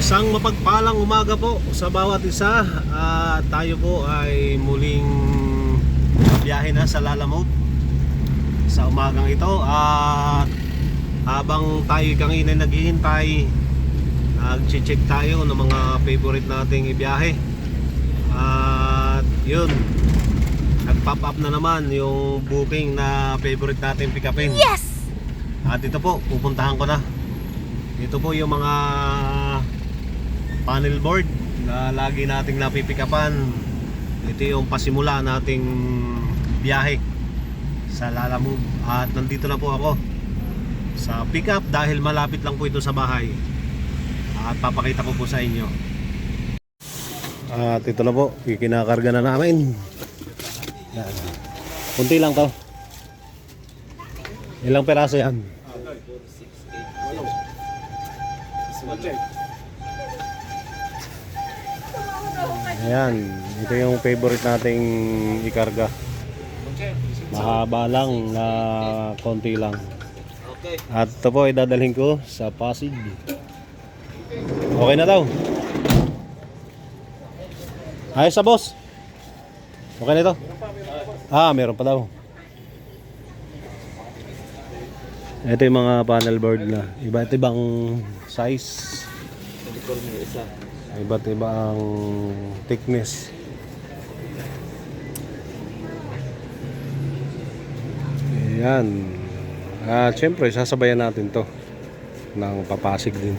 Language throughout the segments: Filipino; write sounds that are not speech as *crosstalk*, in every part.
Isang mapagpalang umaga po sa bawat isa. At tayo po ay muling biyahe na sa Lalamove sa umagang ito. At habang tayo kanina naghihintay nag-check tayo ng mga favorite nating ibiyahe. At yun nag-pop up na naman yung booking na favorite natin pick upin Yes! at ito po pupuntahan ko na. Ito po yung mga panel board na lagi nating napipikapan ito yung pasimula nating biyahe sa Lalamove at nandito na po ako sa pickup dahil malapit lang po ito sa bahay at papakita ko po sa inyo at ito na po kinakarga na namin yan. kunti lang to ilang peraso yan Ayan, ito yung favorite nating ikarga. Mahaba lang na konti lang. At ito po ay dadalhin ko sa Pasig. Okay na daw. Ayos sa boss. Okay na ito. Ah, meron pa daw. Ito yung mga panel board na iba't ibang size. Iba't ibang thickness. Ayan. At syempre, sasabayan natin to ng papasig din.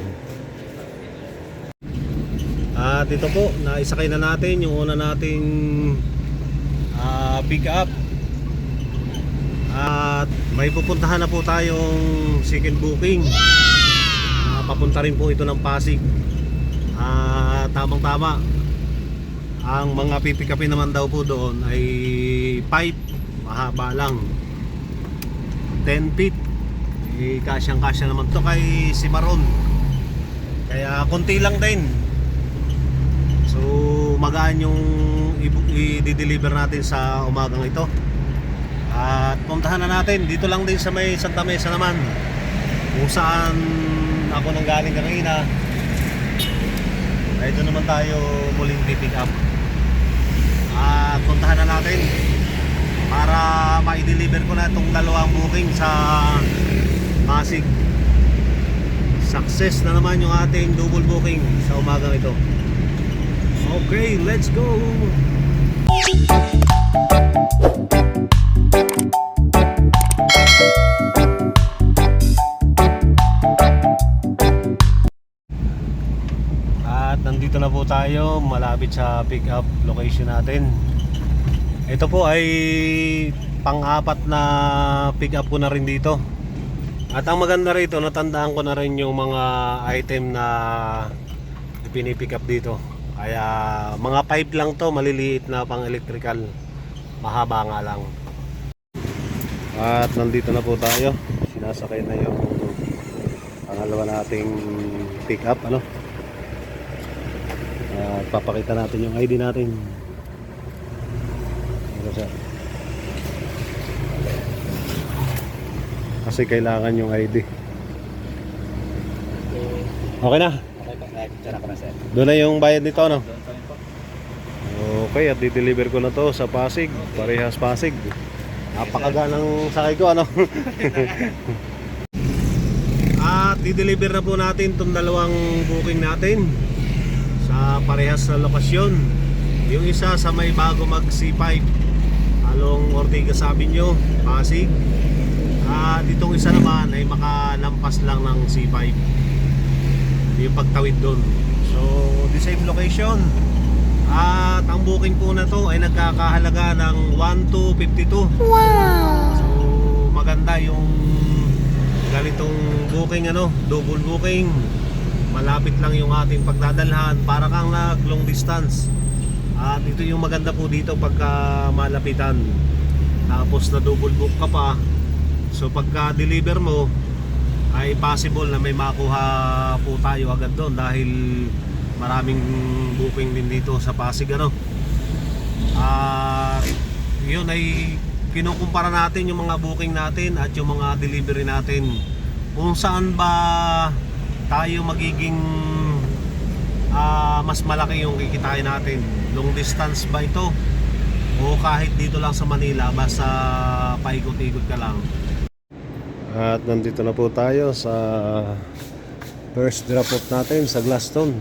At ito po, naisakay na natin yung una nating ah, pick up. At may pupuntahan na po tayong second booking. Ah, papunta rin po ito ng Pasig. Ah, tamang tama. Ang mga pipikapin naman daw po doon ay pipe, mahaba lang. 10 feet. Eh, kasyang kasya naman to kay Simaron. Kaya konti lang din. So magaan yung i-deliver natin sa umagang ito. At puntahan na natin dito lang din sa may Santa Mesa naman. Kung saan ako nang galing kanina. Doon naman tayo muling pick up. At puntahan na natin para ma-deliver ko na itong dalawang booking sa Pasig. Success na naman yung ating double booking sa umagang ito. Okay, let's go! Tayo malapit sa pick up location natin. Ito po ay pang-apat na pick up ko na rin dito. At ang maganda rito, natandaan ko na rin yung mga item na pinipick up dito. Kaya mga pipe lang to, maliliit na pang electrical. Mahaba nga lang. At nandito na po tayo. Sinasakay na yung pangalawa nating pick up. Ano? At papakita natin yung ID natin. Ano? Kasi kailangan yung ID. Okay na. Doon na yung bayad nito, no? Okay, at di-deliver ko na to sa Pasig. Parehas Pasig. Napakaganang sakay ko, ano? *laughs* at di-deliver na po natin itong dalawang booking natin parehas na lokasyon. Yung isa sa may bago mag C5 along Ortigas Avenue, Pasig. At itong isa naman ay makalampas lang ng C5 yung pagtawid doon. So, the same location. At ang booking po na to ay nagkakahalaga ng 1 to 52. Wow! So, maganda yung ganitong booking ano, double booking. Malapit lang yung ating pagdadalhan para kang nag long distance. At ito yung maganda po dito pagka malapitan. Tapos na double book ka pa. So pagka deliver mo ay possible na may makuha po tayo agad doon dahil maraming booking din dito sa Pasig ano. At yun ay kinukumpara natin yung mga booking natin at yung mga delivery natin kung saan ba tayo magiging ah, mas malaki yung kikitain natin. Long distance ba ito? O kahit dito lang sa Manila, basta paikot-ikot ka lang. At nandito na po tayo sa first drop off natin sa Glaston.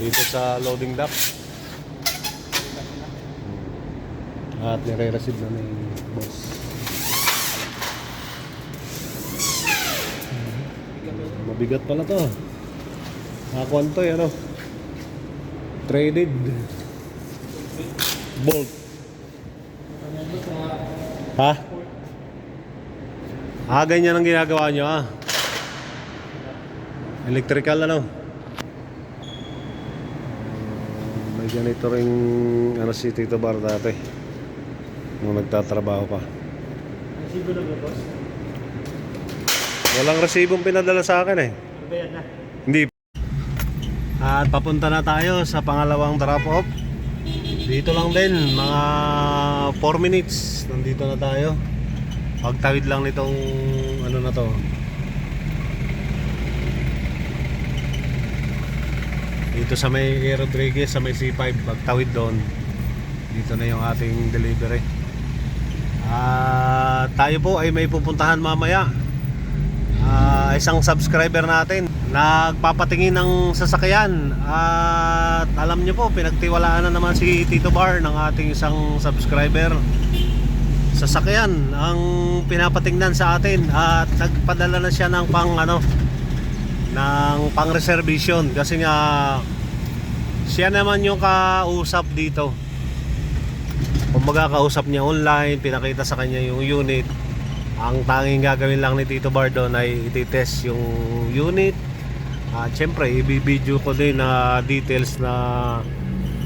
Dito sa loading dock. At nire-receive na ni boss. Mabigat pala to. Nakakuan to eh, ano? Traded. Bolt. Ha? Ah, ganyan ang ginagawa nyo ah. Electrical ano? May ganito ring ano si Tito Bar dati. Nung nagtatrabaho pa. Resibo na ba, boss? Walang resibong pinadala sa akin eh. Bayad na. Hindi. At papunta na tayo sa pangalawang drop off. Dito lang din, mga 4 minutes. Nandito na tayo. Pagtawid lang nitong ano na to. Dito sa may. Rodriguez, sa may C5, pagtawid doon. Dito na yung ating delivery. At tayo po ay may pupuntahan mamaya. Ah, isang subscriber natin. Nagpapatingin ng sasakyan. At alam nyo po pinagtiwalaan na naman si Tito Bar ng ating isang subscriber. Sasakyan ang pinapatingnan sa atin. At nagpadala na siya ng pang ano ng pang reservation. Kasi nga siya naman yung kausap dito. Kumbaga kausap niya online pinakita sa kanya yung unit ang tanging gagawin lang ni Tito Bar doon ay ititest yung unit. At syempre ibibideo ko din na details na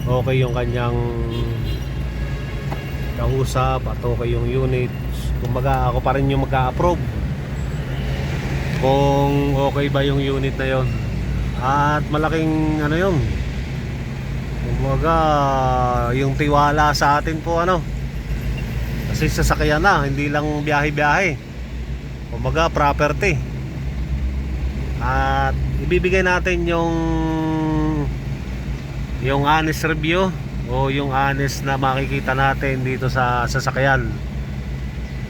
okay yung kanyang kausap at okay yung unit. Kumbaga ako pa rin yung mag-a-approve. Kung okay ba yung unit na yon at malaking ano yun. Kumbaga yung tiwala sa atin po ano kasi sasakyan na, hindi lang biyahe-biyahe. Kumbaga property. At ibibigay natin yung yung honest review o yung honest na makikita natin dito sa sasakyan.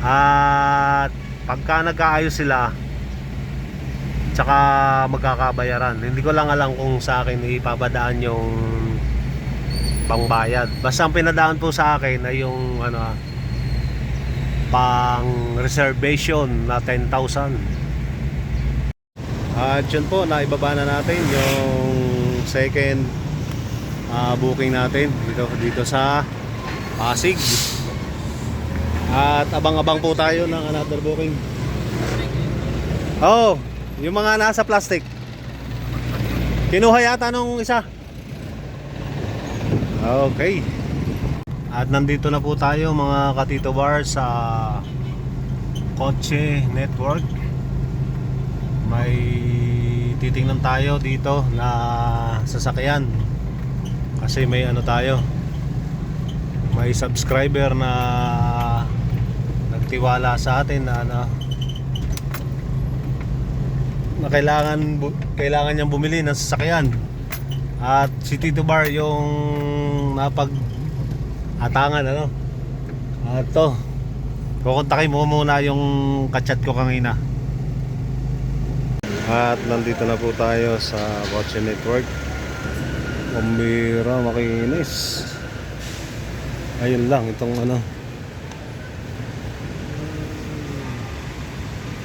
At pagka nagkaayos sila, tsaka magkakabayaran. Hindi ko lang alam kung sa akin ipabadaan yung pangbayad. Basta ang pinadaan po sa akin ay yung ano pang reservation na 10,000 at yun po naibaba na natin yung second ah, booking natin dito, dito sa Pasig. At abang-abang po tayo ng another booking. Oh yung mga nasa plastic. Kinuha yata nung isa. Okay at nandito na po tayo mga katito bar sa Kotse Network. May titingnan tayo dito na sasakyan. Kasi may ano tayo. May subscriber na nagtiwala sa atin na ano na kailangan kailangan niyang bumili ng sasakyan. At si Tito Bar yung napag atangan ano? At to. Kukontakin mo muna yung kachat ko kanina. At nandito na po tayo sa Kotse Network. Pambira makinis. Ayun lang itong ano.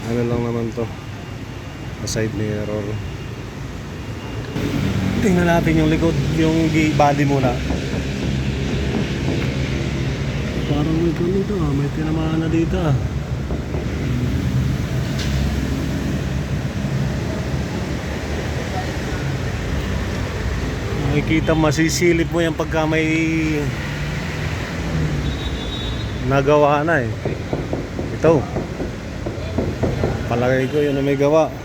Ano lang naman to. Side mirror. Tingnan natin yung likod yung body muna Parang may ganito ah, may tinamaan na dito ah. Makikita masisilip mo yan pagka may nagawa na eh. Ito. Palagay ko yun na may gawa.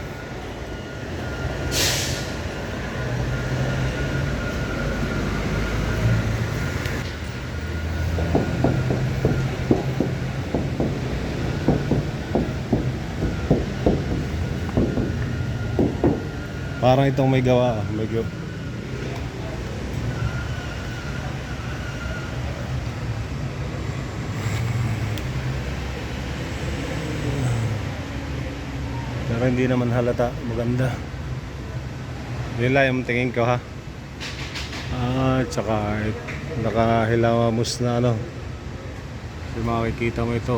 Parang itong may gawa, may gawa. Pero hindi naman halata, maganda. Nila yung tingin ko ha. Ah, tsaka nakahilawamos na ano. Kasi makikita mo ito.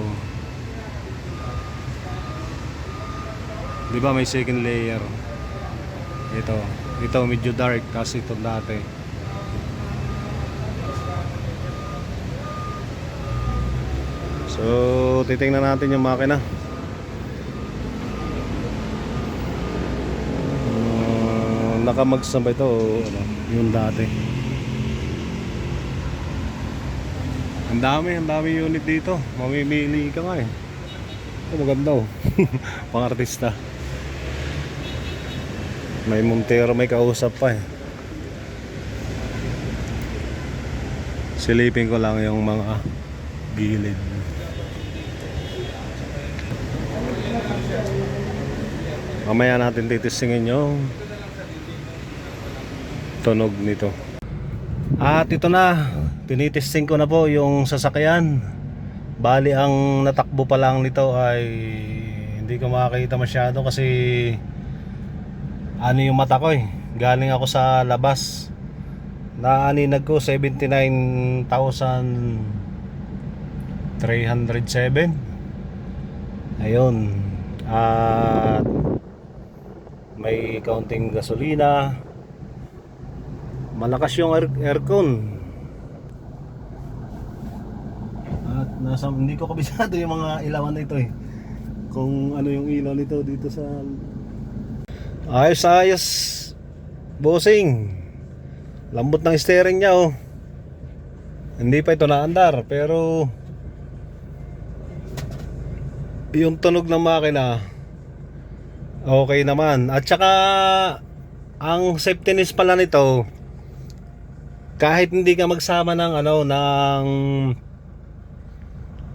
Di ba may second layer? Ito. Ito medyo dark kasi ito dati. So, titingnan natin yung makina. Uh, nakamags na ba ito ano, yung dati? Ang dami, ang dami unit dito. Mamimili ka nga eh. Oh, maganda oh. *laughs* Pang artista. May Montero may kausap pa eh. Silipin ko lang yung mga gilid. Mamaya natin titisingin yung tunog nito. At ito na, tinitesting ko na po yung sasakyan. Bali ang natakbo pa lang nito ay hindi ko makakita masyado kasi ano yung mata ko eh. Galing ako sa labas. Naaninag ko 79,307. Ayun. At may kaunting gasolina. Malakas yung air aircon. At nasa hindi ko kabisado yung mga ilawan nito eh. Kung ano yung ilaw nito dito sa Ayos ayos. Bossing. Lambot ng steering niya oh. Hindi pa ito naandar pero yung tunog ng makina okay naman. At saka ang safetyness pala nito kahit hindi ka magsama ng ano ng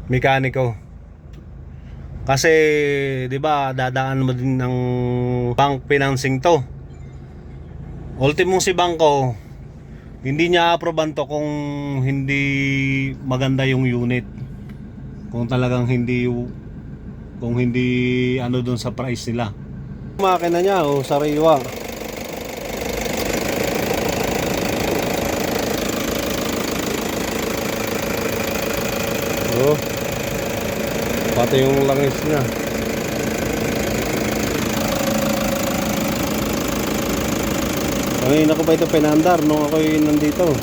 mekaniko kasi 'di ba dadaan mo din ng bank financing to. Ultimong si bangko hindi niya aproban to kung hindi maganda yung unit. Kung talagang hindi kung hindi ano doon sa price nila. Makina niya o sariwa Oh. Pati yung langis niya. Ay, naku ba ito pinandar nung ako'y nandito.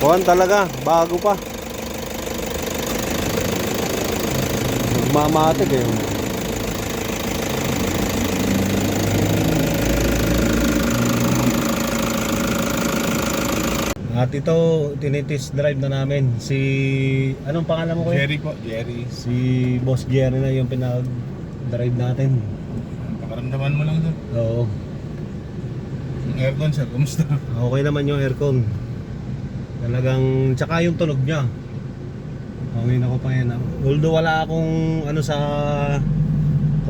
Kuhan talaga, bago pa. Magmamatik eh. At ito, tinitis drive na namin. Si, anong pangalan mo ko? Jerry po, Jerry. Si Boss Jerry na yung pinag-drive natin. Pakaramdaman mo lang doon. Oo. Yung aircon sir, kumusta? *laughs* Okay naman yung aircon. Talagang, tsaka yung tunog niya. Okay na ko pa yan. Although wala akong ano sa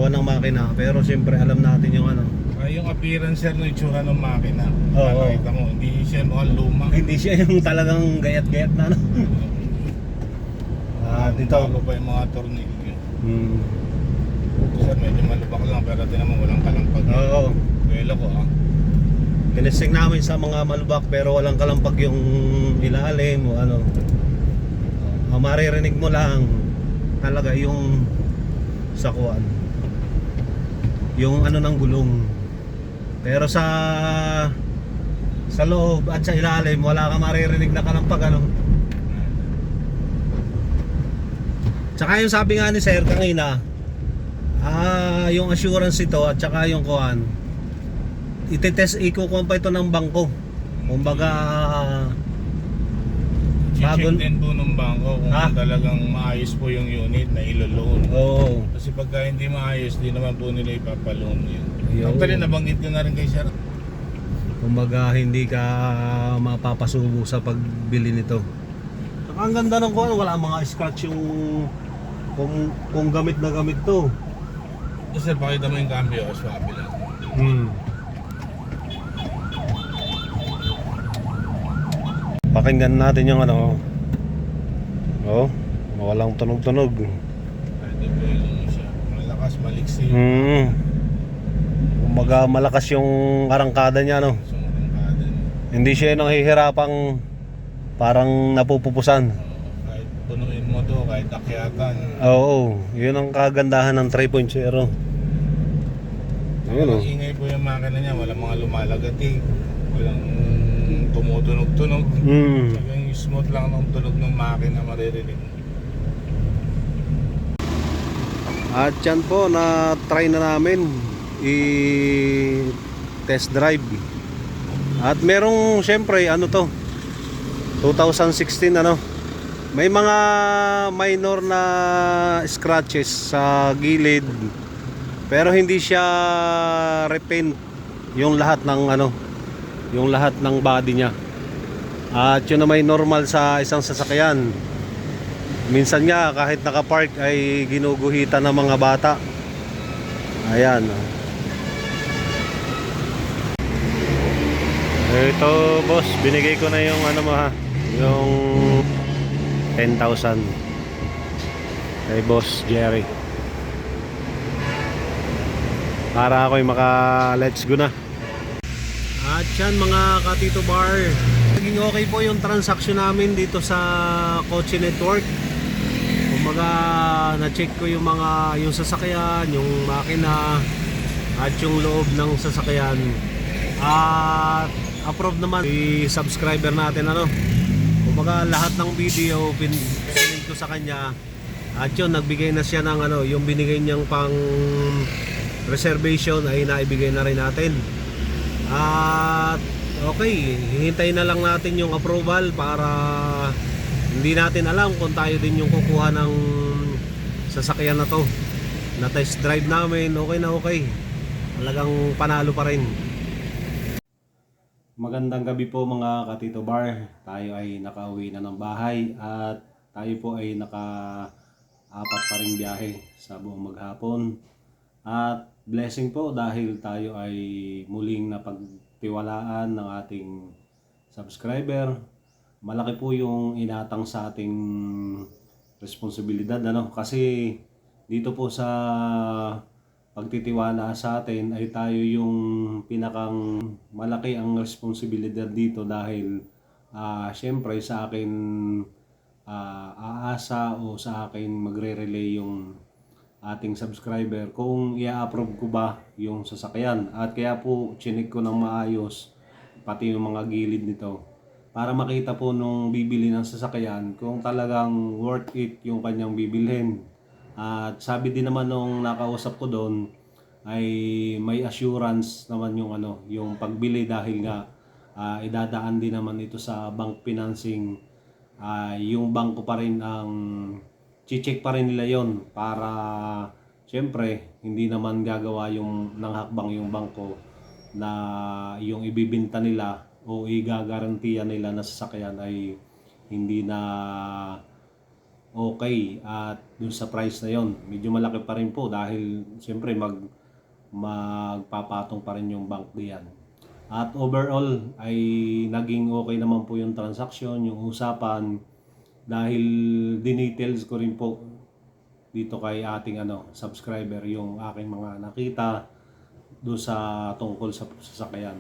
kuha ng makina. Pero siyempre alam natin yung ano. Ah, yung appearance sir ng itsura ng makina. Oo. Nakita mo, hindi siya mukhang luma. Hindi siya yung talagang gayat-gayat na ano. At ito. Bago pa yung mga tornilyo. Hmm. Sir, medyo malubak lang pero tinan mo walang kalampag. Oo. Kwelo ko ah. Tinesting namin sa mga malubak pero walang kalampag yung ilalim o ano. Ang maririnig mo lang talaga yung sakuan. Yung ano ng gulong. Pero sa sa loob at sa ilalim wala kang maririnig na kalampag ano. Tsaka yung sabi nga ni Sir kanina, ah, yung assurance ito at saka yung kuan, itetest ikukuha pa ito ng bangko. Kumbaga Check Bago- din po ng bangko kung Ha? talagang maayos po yung unit na ilo-loan. oo. Kasi pagka hindi maayos, di naman po nila ipapaloan yun. Yun. Actually, nabanggit ko na rin kay sir. Kumbaga hindi ka mapapasubo sa pagbili nito. Saka ang ganda ng kuan, wala mga scratch yung kung, kung gamit na gamit to. So, sir, pakita mo yung cambio, swabe lang. Hmm. Pakinggan natin yung ano. Oh. walang tunog-tunog. Pwede po yun siya. Malakas, maliksi. Hmm. Kumaga malakas yung arangkada niya, no? Hindi siya nanghihirapang parang napupupusan. Kahit punuin mo to, kahit akyatan. Oo, yun ang kagandahan ng 3.0. Ayun, oh. ingay po yung makina niya. Walang mga lumalagating. Walang tumutunog-tunog. Hmm. Yung smooth lang ng tunog ng makina maririnig. mo. At yan po, na-try na namin i-test drive. At merong, syempre, ano to, 2016 ano, may mga minor na scratches sa gilid. Pero hindi siya repaint yung lahat ng ano, yung lahat ng body niya. At yun na may normal sa isang sasakyan. Minsan nga kahit nakapark ay ginuguhitan ng mga bata. Ayan. Ito boss, binigay ko na yung ano mo ha, yung 10,000 kay boss Jerry. Para ako'y maka let's go na. At yan mga katito bar, naging okay po yung transaction namin dito sa Kotse Network. Kumbaga, na-check ko yung mga yung sasakyan, yung makina at yung loob ng sasakyan. At approve naman si subscriber natin ano. Kumbaga lahat ng video pin sinend ko sa kanya. At yun, nagbigay na siya ng ano, yung binigay niyang pang reservation ay naibigay na rin natin. At okay, hihintayin na lang natin yung approval para hindi natin alam kung tayo din yung kukuha ng sasakyan na to. Na test drive namin, okay na okay. Talagang panalo pa rin. Magandang gabi po mga katito bar. Tayo ay nakauwi na ng bahay at tayo po ay naka apat pa rin biyahe sa buong maghapon. At blessing po dahil tayo ay muling napagtiwalaan ng ating subscriber. Malaki po yung inatang sa ating responsibilidad ano kasi dito po sa pagtitiwala sa atin ay tayo yung pinakang malaki ang responsibilidad dito dahil ah syempre sa akin ah, aasa o sa akin magre-relay yung ating subscriber kung i-approve ko ba yung sasakyan. At kaya po chinik ko ng maayos pati yung mga gilid nito para makita po nung bibili ng sasakyan kung talagang worth it yung kanyang bibilhin at sabi din naman nung nakausap ko doon ay may assurance naman yung ano, yung pagbili dahil nga ah, idadaan din naman ito sa bank financing. Ah, yung bangko pa rin ang check pa rin nila yon para syempre hindi naman gagawa yung ng hakbang yung bangko na yung ibibinta nila o igagarantiya nila na sasakyan ay hindi na okay. At dun sa price na yon medyo malaki pa rin po dahil siyempre mag magpapatong pa rin yung bank diyan. At overall ay naging okay naman po yung transaction yung usapan. Dahil dinetails ko rin po dito kay ating ano subscriber yung aking mga nakita do sa tungkol sa sasakyan.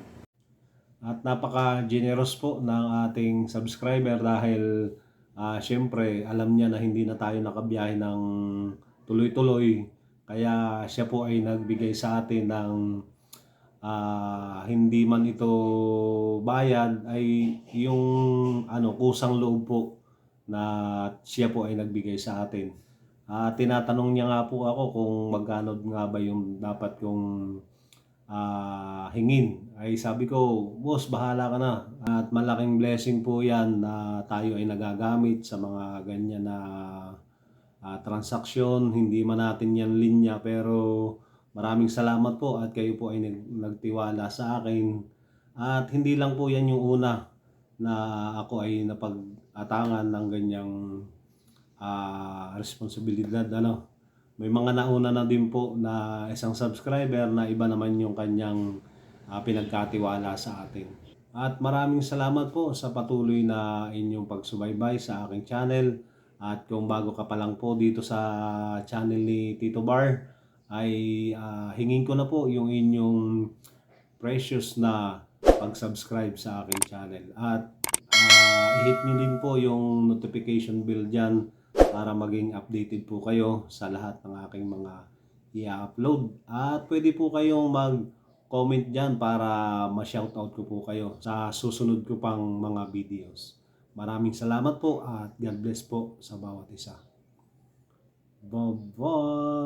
At napaka generous po ng ating subscriber dahil ah syempre alam niya na hindi na tayo nakabiyahe ng tuloy-tuloy kaya siya po ay nagbigay sa atin ng ah, hindi man ito bayad ay yung ano kusang loob po na siya po ay nagbigay sa atin. Ah, tinatanong niya nga po ako kung magkano nga ba yung dapat kong ah, hingin. Ay sabi ko, boss, bahala ka na. At malaking blessing po yan na tayo ay nagagamit sa mga ganyan na ah, transaksyon. Hindi man natin yan linya pero maraming salamat po at kayo po ay nag- nagtiwala sa akin. At hindi lang po yan yung una na ako ay napag-atangan ng ganyang ah, responsibilidad. Ano? May mga nauna na din po na isang subscriber na iba naman yung kanyang ah, pinagkatiwala sa atin. At maraming salamat po sa patuloy na inyong pagsubaybay sa aking channel. At kung bago ka pa lang po dito sa channel ni Tito Bar, ay ah, hingin ko na po yung inyong precious na pag-subscribe sa aking channel. At ah, i-hit nyo din po yung notification bell dyan para maging updated po kayo sa lahat ng aking mga i-upload. At pwede po kayong mag-comment dyan para ma-shoutout ko po kayo sa susunod ko pang mga videos. Maraming salamat po at God bless po sa bawat isa. Bye-bye!